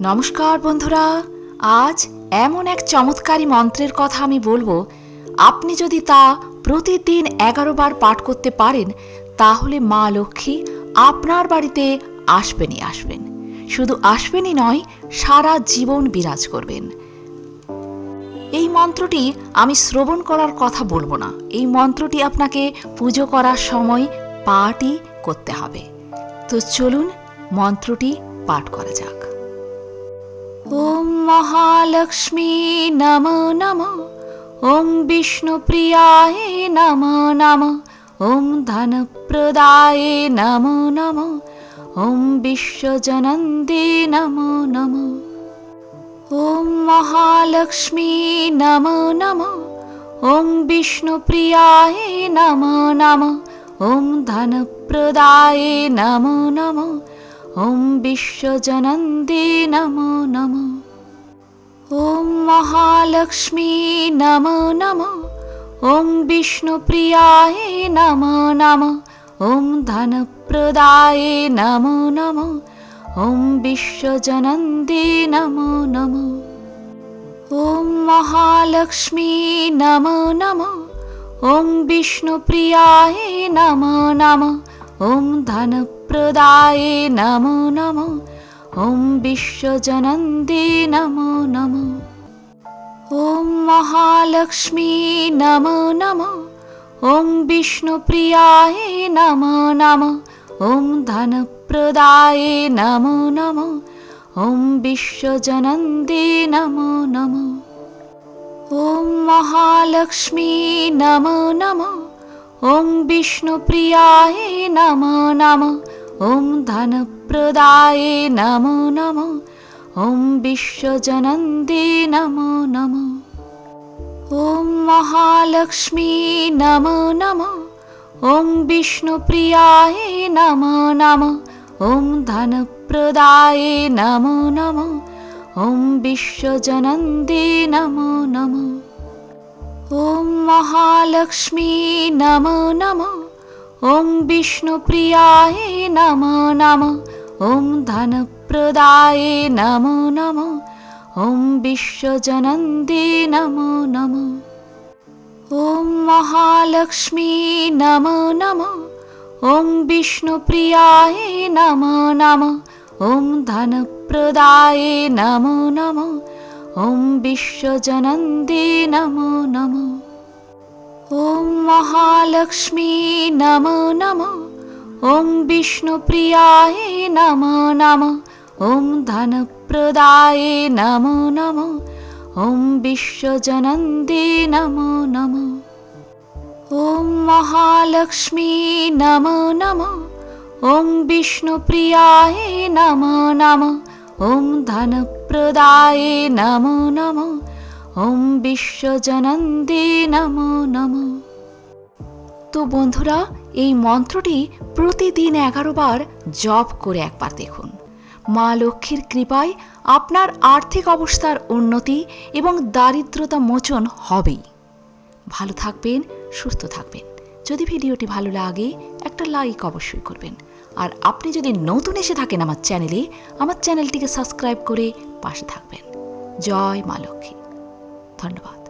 নমস্কার বন্ধুরা, আজ এমন এক চমৎকারী মন্ত্রের কথা আমি বলব। আপনি যদি তা প্রতিদিন এগারো বার পাঠ করতে পারেন, তাহলে মা লক্ষ্মী আপনার বাড়িতে আসবেনই আসবেন। শুধু আসবেনই নয়, সারা জীবন বিরাজ করবেন। এই মন্ত্রটি আমি শ্রবণ করার কথা বলব না। এই মন্ত্রটি আপনাকে পুজো করার সময় পাঠই করতে হবে। তো চলুন মন্ত্রটি পাঠ করা যাক। ওম মহালক্ষ্মী নম নম, ওম বিষ্ণুপ্রিয়ায় নম নম, ওম ধনপ্রদায় নম নম, ওম বিশ্বজনন্দে নম নম। ওম মহালক্ষ্মী নম নম, ওম বিষ্ণুপ্রিয়ায় নম নম, ওম ধনপ্রদায় নম নম ওম বিশ্বজনন্দে নম নম। ওম মহালক্ষ্মী নম নম। ওম বিষ্ণুপ্রিয়ায় নম নম। ওম ধনপ্রদায় নম নম। ওম বিশ্বজনন্দে নম নম। ওম মহালক্ষ্মী নম নম। ওম বিষ্ণুপ্রিয়ায় নম নম। ওম ধনপ্রদায় নম নম ওম বিশ্বজনন্দে নম নম ওম মহালক্ষ্মী নম নম ওম বিষ্ণুপ্রিয়ায় নম নম ওম ধনপ্রদায় নম নম ওম বিশ্বজনন্দে নম নম ওম মহালক্ষ্মী নম নম ওম বিষ্ণুপ্রিয়ায় নম নম ওম ধনপ্রদায় নম নম ওম বিশ্বজনন্দে নম নম ওম মহালক্ষ্মী নম নম ওম বিষ্ণুপ্রিয়ায় নম নম ওম ধনপ্রদায় নম নম ওম বিশ্বজনন্দে নম নম ওম মহালক্ষ্মী নম নম ওম বিষ্ণুপ্রিয়ায় নম নম ওম ধনপ্রদায় নম নম ওম বিশ্বজনন্দে নম নম ওম মহালক্ষ্মী নম নম ওম বিষ্ণুপ্রিয়ায় নম নম ওম ধনপ্রদায় নম নম ওম বিশ্বজনন্দে নম নম ওম মহালক্ষ্মী নম নম। ওম বিষ্ণুপ্রিয়ায় নম নম। ওম ধনপ্রদায় নম নম। ওম বিশ্বজনন্দে নম নম। ওম মহালক্ষ্মী নম নম। ওম বিষ্ণুপ্রিয়ায় নম নম। ওম ধনপ্রদায় নম নম। ওম বিশ্বজনন্দে নম নম। তো বন্ধুরা, এই মন্ত্রটি প্রতিদিন এগারো বার জপ করে একবার দেখুন। মা লক্ষ্মীর কৃপায় আপনার আর্থিক অবস্থার উন্নতি এবং দারিদ্রতা মোচন হবেই। ভালো থাকবেন, সুস্থ থাকবেন। যদি ভিডিওটি ভালো লাগে, একটা লাইক অবশ্যই করবেন। আর আপনি যদি নতুন এসে থাকেন আমার চ্যানেলে, আমার চ্যানেলটিকে সাবস্ক্রাইব করে পাশে থাকবেন। জয় মা লক্ষ্মী। 谈了吧。